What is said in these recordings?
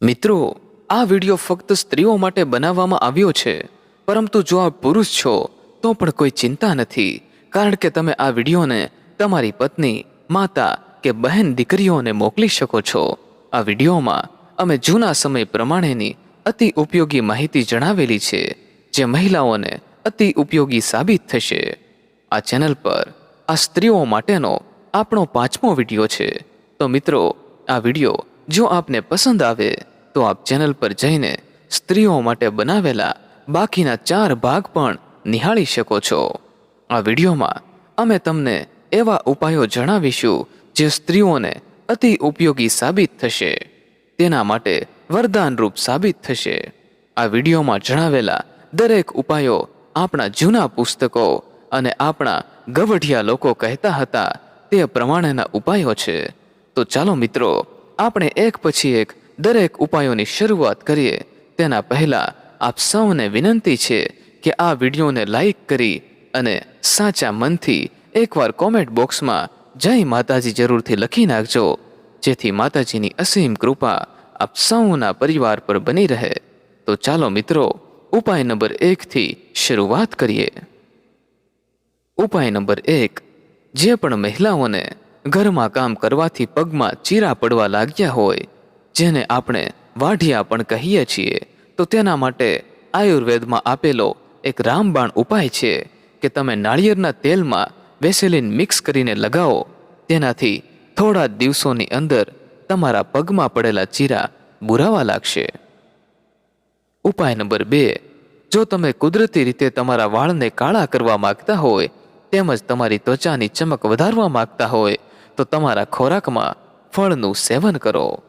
મિત્રો, આ વિડિયો ફક્ત સ્ત્રીઓ માટે બનાવવામાં આવ્યો છે, પરંતુ જો આપ પુરુષ છો, તો પણ કોઈ ચિંતા નથી, કારણ કે તમે આ વિડીયોને તમારી પત્ની, માતા કે બહેન દીકરીઓને મોકલી શકો છો. આ વિડીયોમાં અમે જૂના સમય પ્રમાણેની અતિ ઉપયોગી માહિતી જણાવેલી છે, જે મહિલાઓને અતિ ઉપયોગી સાબિત થશે. આ ચેનલ પર આ સ્ત્રીઓ માટેનો આપણો પાંચમો વીડિયો છે. તો મિત્રો, આ વીડિયો જો આપને પસંદ આવે તો આપ ચેનલ પર જઈને સ્ત્રીઓ માટે બનાવેલા બાકીના ચાર ભાગ પણ નિહાળી શકો છો. આ વિડીયોમાં અમે તમને એવા ઉપાયો જણાવીશું જે સ્ત્રીઓને અતિ ઉપયોગી સાબિત થશે. તેના માટે વરદાનરૂપ સાબિત થશે. આ વિડીયોમાં જણાવેલા દરેક ઉપાયો આપણા જૂના પુસ્તકો અને આપણા ગવઢિયા લોકો કહેતા હતા તે પ્રમાણેના ઉપાયો છે. તો ચાલો મિત્રો, આપણે એક પછી એક દરેક ઉપાયોની શરૂઆત કરીએ. તેના પહેલા આપ સૌને વિનંતી છે કે આ વિડીયોને લાઈક કરી અને સાચા મનથી એકવાર કોમેન્ટ બોક્સમાં જય માતાજી જરૂરથી લખી નાખજો. જેથી માતાજીની અસીમ કૃપા આપ સૌના પરિવાર પર બની રહે. તો ચાલો મિત્રો, ઉપાય નંબર એકથી શરૂઆત કરીએ. ઉપાય નંબર એક, જે પણ મહિલાઓને ઘરમાં કામ કરવાથી પગમાં ચીરા પડવા લાગ્યા હોય જેને આપણે વાઢિયા પણ કહીએ છીએ, તો તેના માટે આયુર્વેદમાં આપેલો એક રામબાણ ઉપાય છે કે તમે નાળિયેરના તેલમાં વેસેલિન મિક્સ કરીને લગાવો, તેનાથી થોડા દિવસોની અંદર તમારા પગમાં પડેલા ચીરા બુરાવા લાગશે. ઉપાય નંબર બે, જો તમે કુદરતી રીતે તમારા વાળને કાળા કરવા માંગતા હોય, તેમજ તમારી ત્વચાની ચમક વધારવા માંગતા હોય, તો તમારા ખોરાકમાં ફળનું સેવન કરો.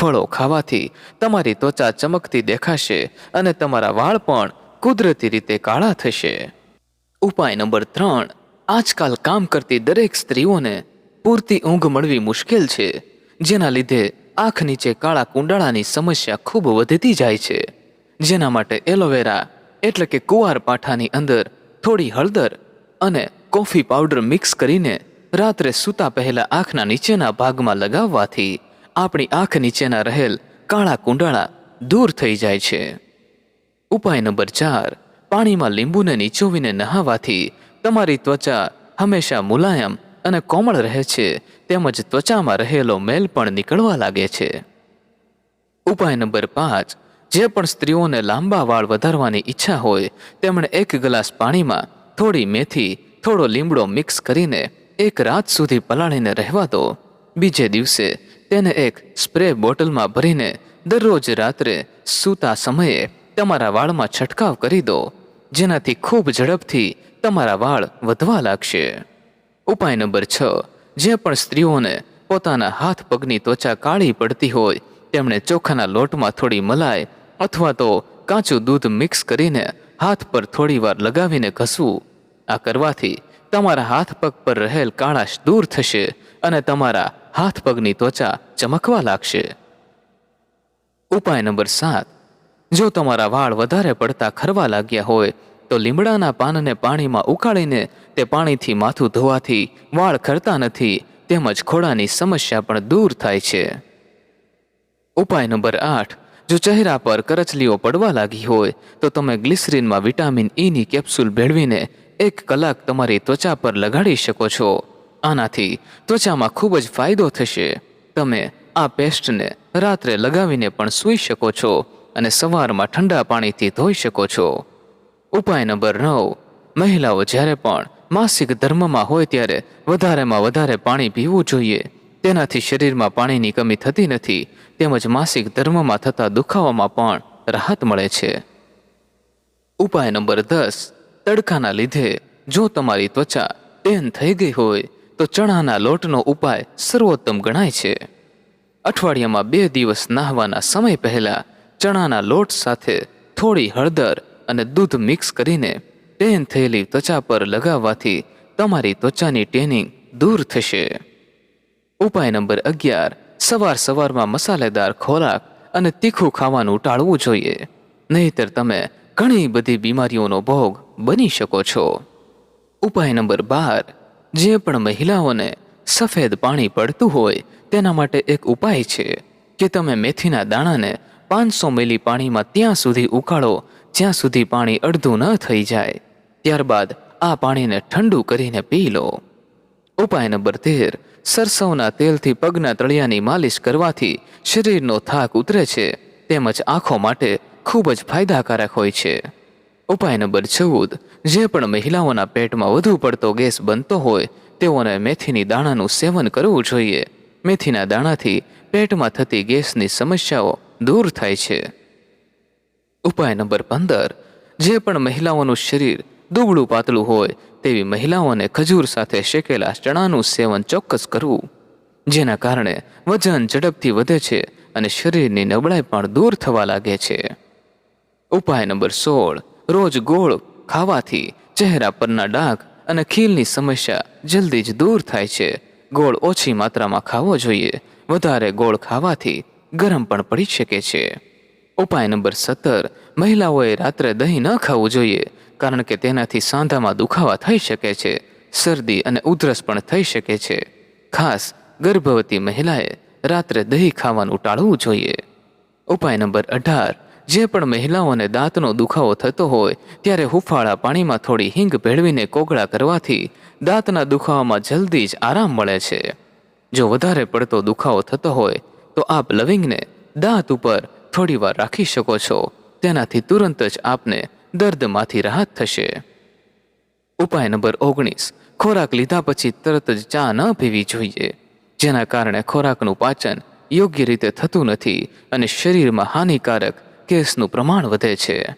ફળો ખાવાથી તમારી ત્વચા ચમકતી દેખાશે અને તમારા વાળ પણ કુદરતી રીતે કાળા થશે. ઉપાય નંબર ત્રણ, આજકાલ કામ કરતી દરેક સ્ત્રીઓને પૂરતી ઊંઘ મળવી મુશ્કેલ છે, જેના લીધે આંખ નીચે કાળા કુંડાળાની સમસ્યા ખૂબ વધતી જાય છે. જેના માટે એલોવેરા એટલે કે કુવાર પાઠાની અંદર થોડી હળદર અને કોફી પાવડર મિક્સ કરીને રાત્રે સૂતા પહેલા આંખના નીચેના ભાગમાં લગાવવાથી આપણી આંખ નીચેના રહેલ કાળા કુંડાળા દૂર થઈ જાય છે. ઉપાય નંબર ચાર, પાણીમાં લીંબુને નીચોવીને નહાવાથી તમારી ત્વચા હંમેશા મુલાયમ અને કોમળ રહે છે, તેમજ ત્વચામાં રહેલો મેલ પણ નીકળવા લાગે છે. ઉપાય નંબર પાંચ, જે પણ સ્ત્રીઓને લાંબા વાળ વધારવાની ઈચ્છા હોય, તેમણે એક ગ્લાસ પાણીમાં થોડી મેથી, થોડો લીમડો મિક્સ કરીને એક રાત સુધી પલાળીને રહેવા દો. બીજે દિવસે તેને એક સ્પ્રે બોટલમાં ભરીને દરરોજ રાત્રે સૂતા સમયે તમારા વાળમાં છંટકાવ કરી દો. જેનાથી ખૂબ ઝડપથી તમારા વાળ વધવા લાગશે. ઉપાય નંબર છ. જે પણ સ્ત્રીઓને પોતાના હાથ પગની ત્વચા કાળી પડતી હોય, તેમણે ચોખાના લોટમાં થોડી મલાઈ અથવા તો કાચું દૂધ મિક્સ કરીને હાથ પર થોડીવાર લગાવીને ઘસવું. આ કરવાથી તમારા હાથ પગ પર રહેલ કાળાશ દૂર થશે અને તમારા હાથ પગની ત્વચા ચમકવા લાગશે. ઉપાય નંબર સાત. જો તમારા વાળ વધારે પડતા ખરવા લાગ્યા હોય, તો લીમડાના પાનને પાણીમાં ઉકાળીને તે પાણીથી માથું ધોવાથી વાળ ખરતા નથી, તેમજ ખોડાની સમસ્યા પણ દૂર થાય છે. ઉપાય નંબર આઠ. જો ચહેરા પર કરચલીઓ પડવા લાગી હોય, તો તમે ગ્લિસરીનમાં વિટામિન ઈની કેપ્સ્યુલ ભેળવીને એક કલાક તમારી ત્વચા પર લગાડી શકો છો. આનાથી ત્વચામાં ખૂબ જ ફાયદો થશે. તમે આ પેસ્ટને રાત્રે લગાવીને પણ સૂઈ શકો છો અને સવારમાં ઠંડા પાણીથી ધોઈ શકો છો. ઉપાય નંબર નવ. મહિલાઓ જ્યારે પણ માસિક ધર્મમાં હોય ત્યારે વધારેમાં વધારે પાણી પીવું જોઈએ. તેનાથી શરીરમાં પાણીની કમી થતી નથી, તેમજ માસિક ધર્મમાં થતા દુખાવામાં પણ રાહત મળે છે. ઉપાય નંબર દસ. તડકાના લીધે જો તમારી ત્વચા ટેન થઈ ગઈ હોય તો ચણાના લોટનો ઉપાય સર્વોત્તમ ગણાય છે. અઠવાડિયામાં બે દિવસ નાહવાના સમય પહેલા ચણાના લોટ સાથે થોડી હળદર અને દૂધ મિક્સ કરીને ટેન થયેલી ત્વચા પર લગાવવાથી તમારી ત્વચાની ટેનિંગ દૂર થશે. ઉપાય નંબર અગિયાર. સવાર સવારમાં મસાલેદાર ખોરાક અને તીખું ખાવાનું ટાળવું જોઈએ. નહીતર તમે ઘણી બધી બીમારીઓનો ભોગ બની શકો છો. ઉપાય નંબર બાર. જે પણ મહિલાઓને સફેદ પાણી પડતું હોય, તેના માટે એક ઉપાય છે કે તમે મેથીના દાણાને પાંચસો મિલી પાણીમાં ત્યાં સુધી ઉકાળો, જ્યાં સુધી પાણી અડધું ન થઈ જાય. ત્યારબાદ આ પાણીને ઠંડુ કરીને પી લો. ઉપાય નંબર તેર. સરસવના તેલથી પગના તળિયાની માલિશ કરવાથી શરીરનો થાક ઉતરે છે, તેમજ આંખો માટે ખૂબ જ ફાયદાકારક હોય છે. ઉપાય નંબર ચૌદ. જે પણ મહિલાઓના પેટમાં વધુ પડતો ગેસ બનતો હોય, તેઓને મેથીની દાણાનું સેવન કરવું જોઈએ. મેથીના દાણાથી પેટમાં થતી ગેસની સમસ્યાઓ દૂર થાય છે. ઉપાય નંબર પંદર. જે પણ મહિલાઓનું શરીર દુબળું પાતળું હોય, તેવી મહિલાઓને ખજૂર સાથે શેકેલા ચણાનું સેવન ચોક્કસ કરવું. જેના કારણે વજન ઝડપથી વધે છે અને શરીરની નબળાઈ પણ દૂર થવા લાગે છે. ઉપાય નંબર સોળ. રોજ ગોળ ખાવાથી ચહેરા પરના ડાઘ અને ખીલની સમસ્યા જલ્દી જ દૂર થાય છે. ગોળ ઓછી માત્રામાં ખાવો જોઈએ. વધારે ગોળ ખાવાથી ગરમ પણ પડી શકે છે. ઉપાય નંબર સત્તર. મહિલાઓએ રાત્રે દહીં ન ખાવું જોઈએ, કારણ કે તેનાથી સાંધામાં દુખાવા થઈ શકે છે. શરદી અને ઉધરસ પણ થઈ શકે છે. ખાસ ગર્ભવતી મહિલાએ રાત્રે દહીં ખાવાનું ટાળવું જોઈએ. ઉપાય નંબર અઢાર. જે પણ મહિલાઓને દાંતનો દુખાવો થતો હોય, ત્યારે હુફાળા પાણીમાં થોડી હિંગ ભેળવીને કોગળા કરવાથી દાંતના દુખાવામાં જલ્દી જ આરામ મળે છે. જો વધારે પડતો દુખાવો થતો હોય, તો આપ લવિંગને દાંત ઉપર થોડીવાર રાખી શકો છો. તેનાથી તુરંત જ આપને દર્દમાંથી રાહત થશે. ઉપાય નંબર ઓગણીસ. ખોરાક લીધા પછી તરત જ ચા ન પીવી જોઈએ, જેના કારણે ખોરાકનું પાચન યોગ્ય રીતે થતું નથી અને શરીરમાં હાનિકારક ગેસનું પ્રમાણ વધે છે.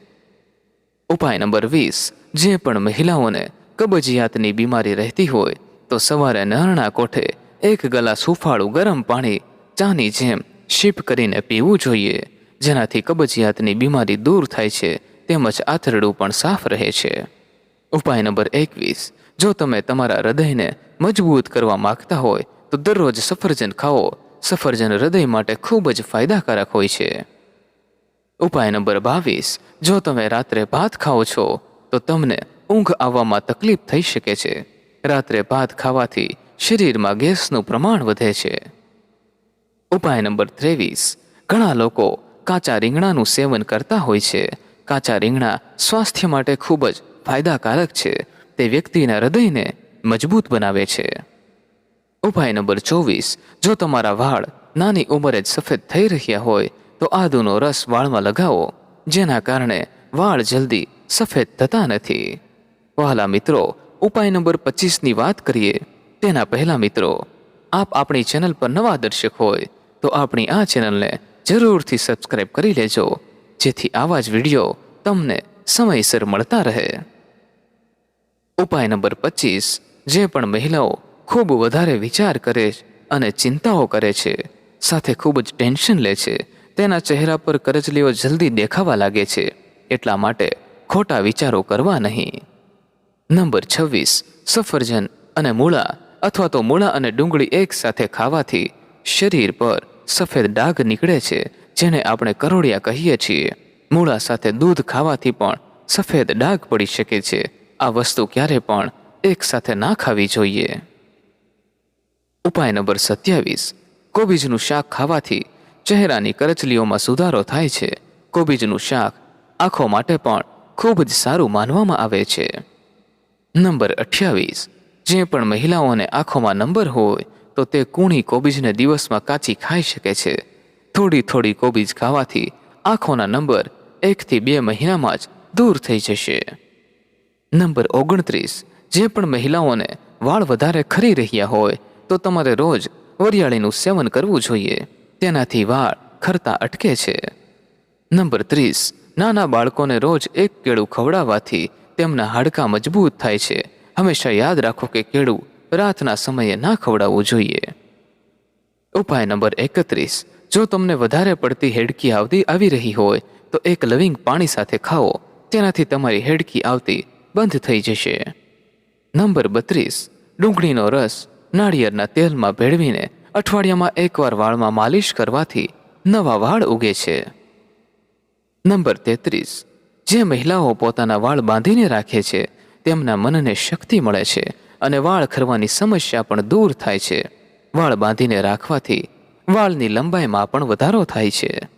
ઉપાય નંબર વીસ, જે પણ મહિલાઓને કબજિયાતની બીમારી રહેતી હોય, તો સવારે નરણા કોઠે એક ગલાસ હુફાળું ગરમ પાણી, ચાની જેમ શીપ કરીને પીવું જોઈએ, જેનાથી કબજિયાતની બીમારી દૂર થાય છે, તેમજ આથરડું પણ સાફ રહે છે. ઉપાય નંબર એકવીસ, જો તમે તમારા હૃદયને મજબૂત કરવા માંગતા હોય, તો દરરોજ સફરજન ખાઓ. સફરજન હૃદય માટે ખૂબ જ ફાયદાકારક હોય છે. ઉપાય નંબર બાવીસ. જો તમે રાત્રે ભાત ખાઓ છો, તો તમને ઊંઘ આવવામાં તકલીફ થઈ શકે છે. રાત્રે ભાત ખાવાથી શરીરમાં ગેસનું પ્રમાણ વધે છે. ઉપાય નંબર ત્રેવીસ. ઘણા લોકો કાચા રીંગણાનું સેવન કરતા હોય છે. કાચા રીંગણા સ્વાસ્થ્ય માટે ખૂબ જ ફાયદાકારક છે. તે વ્યક્તિના હૃદયને મજબૂત બનાવે છે. ઉપાય નંબર ચોવીસ. જો તમારા વાળ નાની ઉંમરે જ સફેદ થઈ રહ્યા હોય તો આદુનો રસ વાળમાં લગાવો, જેના કારણે વાળ જલ્દી સફેદ થતા નથી. વહાલા મિત્રો, ઉપાય નંબર પચીસની વાત કરીએ. તેના પહેલા મિત્રો, આપ આપણી ચેનલ પર નવા દર્શક હોય, તો આપણી આ ચેનલને જરૂરથી સબસ્ક્રાઇબ કરી લેજો, જેથી આવા જ વીડિયો તમને સમયસર મળતા રહે. ઉપાય નંબર પચીસ, જે પણ મહિલાઓ ખૂબ વધારે વિચાર કરે અને ચિંતાઓ કરે છે, સાથે ખૂબ જ ટેન્શન લે છે તેના ચહેરા પર કરચલીઓ જલ્દી દેખાવા લાગે છે, એટલા માટે ખોટા વિચારો કરવા નહીં. નંબર છવ્વીસ, સફરજન અને મૂળા, અથવા તો મૂળા અને ડુંગળી એકસાથે ખાવાથી શરીર પર સફેદ ડાઘ નીકળે છે, જેને આપણે કરોડિયા કહીએ છીએ. મૂળા સાથે દૂધ ખાવાથી પણ સફેદ ડાઘ પડી શકે છે. આ વસ્તુ ક્યારે પણ એક સાથે ના ખાવી જોઈએ. ઉપાય નંબર સત્યાવીસ, કોબીજનું શાક ખાવાથી ચહેરાની કરચલીઓમાં સુધારો થાય છે. કોબીજનું શાક આંખો માટે પણ ખૂબ જ સારું માનવામાં આવે છે. નંબર અઠ્યાવીસ. જે પણ મહિલાઓને આંખોમાં નંબર હોય, તો તે કૂણી કોબીજને દિવસમાં કાચી ખાઈ શકે છે. થોડી થોડી કોબીજ ખાવાથી આંખોના નંબર એકથી બે મહિનામાં જ દૂર થઈ જશે. નંબર ઓગણત્રીસ. જે પણ મહિલાઓને વાળ વધારે ખરી રહ્યા હોય, તો તમારે રોજ વરિયાળીનું સેવન કરવું જોઈએ. તેનાથી વાળ ખરતા અટકે છે. નંબર ત્રીસ, નાના બાળકોને રોજ એક કેળું ખવડાવવાથી તેમના હાડકાં મજબૂત થાય છે. હંમેશા યાદ રાખો કે કેળું રાતના સમયે ના ખવડાવવું જોઈએ. ઉપાય નંબર એકત્રીસ, જો તમને વધારે પડતી હેડકી આવતી આવી રહી હોય, તો એક લવિંગ પાણી સાથે ખાઓ. તેનાથી તમારી હેડકી આવતી બંધ થઈ જશે. નંબર બત્રીસ, ડુંગળીનો રસ નાળિયેરના તેલમાં ભેળવીને અઠવાડિયામાં એકવાર વાળમાં માલિશ કરવાથી નવા વાળ ઉગે છે. નંબર તેત્રીસ. જે મહિલાઓ પોતાના વાળ બાંધીને રાખે છે, તેમના મનને શક્તિ મળે છે અને વાળ ખરવાની સમસ્યા પણ દૂર થાય છે. વાળ બાંધીને રાખવાથી વાળની લંબાઈમાં પણ વધારો થાય છે.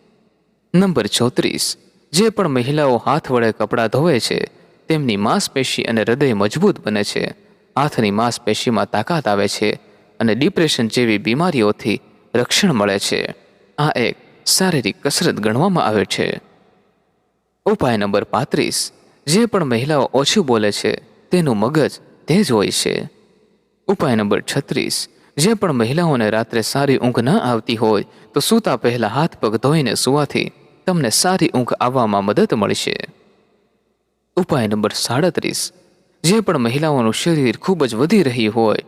નંબર ચોત્રીસ. જે પણ મહિલાઓ હાથ વડે કપડાં ધોવે છે, તેમની માંસપેશી અને હૃદય મજબૂત બને છે. હાથની માંસપેશીમાં તાકાત આવે છે અને ડિપ્રેશન જેવી બીમારીઓથી રક્ષણ મળે છે. આ એક શારીરિક કસરત ગણવામાં આવે છે. ઉપાય નંબર પાંત્રીસ. જે પણ મહિલાઓ ઓછું બોલે છે, તેનું મગજ તે જ હોય છે. ઉપાય નંબર છત્રીસ. જે પણ મહિલાઓને રાત્રે સારી ઊંઘ ન આવતી હોય, તો સૂતા પહેલા હાથ પગ ધોઈને સૂવાથી તમને સારી ઊંઘ આવવામાં મદદ મળશે. ઉપાય નંબર સાડત્રીસ. જે પણ મહિલાઓનું શરીર ખૂબ જ વધી રહ્યું હોય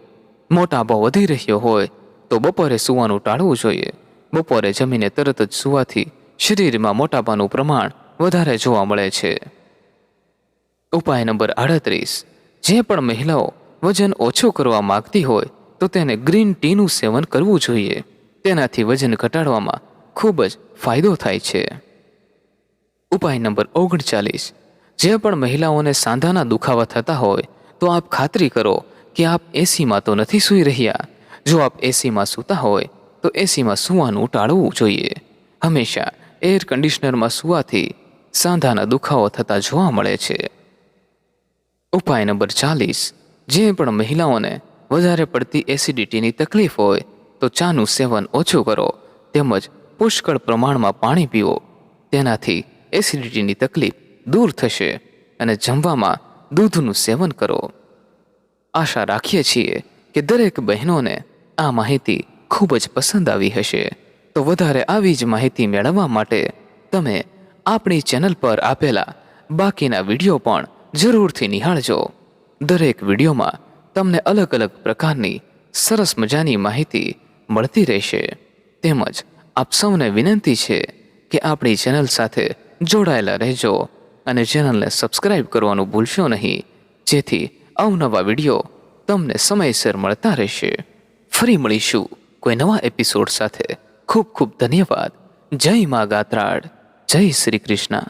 મોટાપો વધી રહ્યો હોય તો બપોરે સૂવાનું ટાળવું જોઈએ. બપોરે જમીને તરત જ સૂવાથી શરીરમાં મોટાપાનું પ્રમાણ વધારે જોવા મળે છે. ઉપાય નંબર આડત્રીસ. જે પણ મહિલાઓ વજન ઓછું કરવા માંગતી હોય તો તેને ગ્રીન ટીનું સેવન કરવું જોઈએ. તેનાથી વજન ઘટાડવામાં ખૂબ જ ફાયદો થાય છે. ઉપાય નંબર ઓગણચાલીસ. જે પણ મહિલાઓને સાંધાના દુખાવા થતા હોય તો આપ ખાતરી કરો કે આપ એસીમાં તો નથી સૂઈ રહ્યા. જો આપ એસીમાં સૂતા હોય, તો એસીમાં સૂવાનું ટાળવું જોઈએ. હંમેશા એર કન્ડિશનરમાં સૂવાથી સાંધાના દુખાવો થતા જોવા મળે છે. ઉપાય નંબર ચાલીસ. જે પણ મહિલાઓને વધારે પડતી એસિડિટીની તકલીફ હોય, તો ચાનું સેવન ઓછું કરો. તેમજ પુષ્કળ પ્રમાણમાં પાણી પીવો. તેનાથી એસિડિટીની તકલીફ દૂર થશે. અને જમવામાં દૂધનું સેવન કરો. આશા રાખીએ છીએ કે દરેક બહેનોને આ માહિતી ખૂબ જ પસંદ આવી હશે. તો વધારે આવી જ માહિતી મેળવવા માટે તમે આપણી ચેનલ પર આપેલા બાકીના વીડિયો પણ જરૂરથી નિહાળજો. દરેક વિડીયોમાં તમને અલગ અલગ પ્રકારની સરસ મજાની માહિતી મળતી રહેશે. તેમજ આપ સૌને વિનંતી છે કે આપણી ચેનલ સાથે જોડાયેલા રહેજો અને ચેનલને સબસ્ક્રાઇબ કરવાનું ભૂલશો નહીં. જેથી અવનવા વીડિયો તમને સમયસર મળતા રહેશે. ફરી મળીશું કોઈ નવા એપિસોડ સાથે. ખૂબ ખૂબ ધન્યવાદ. જય મા ગાત્રાડ જય શ્રી કૃષ્ણ.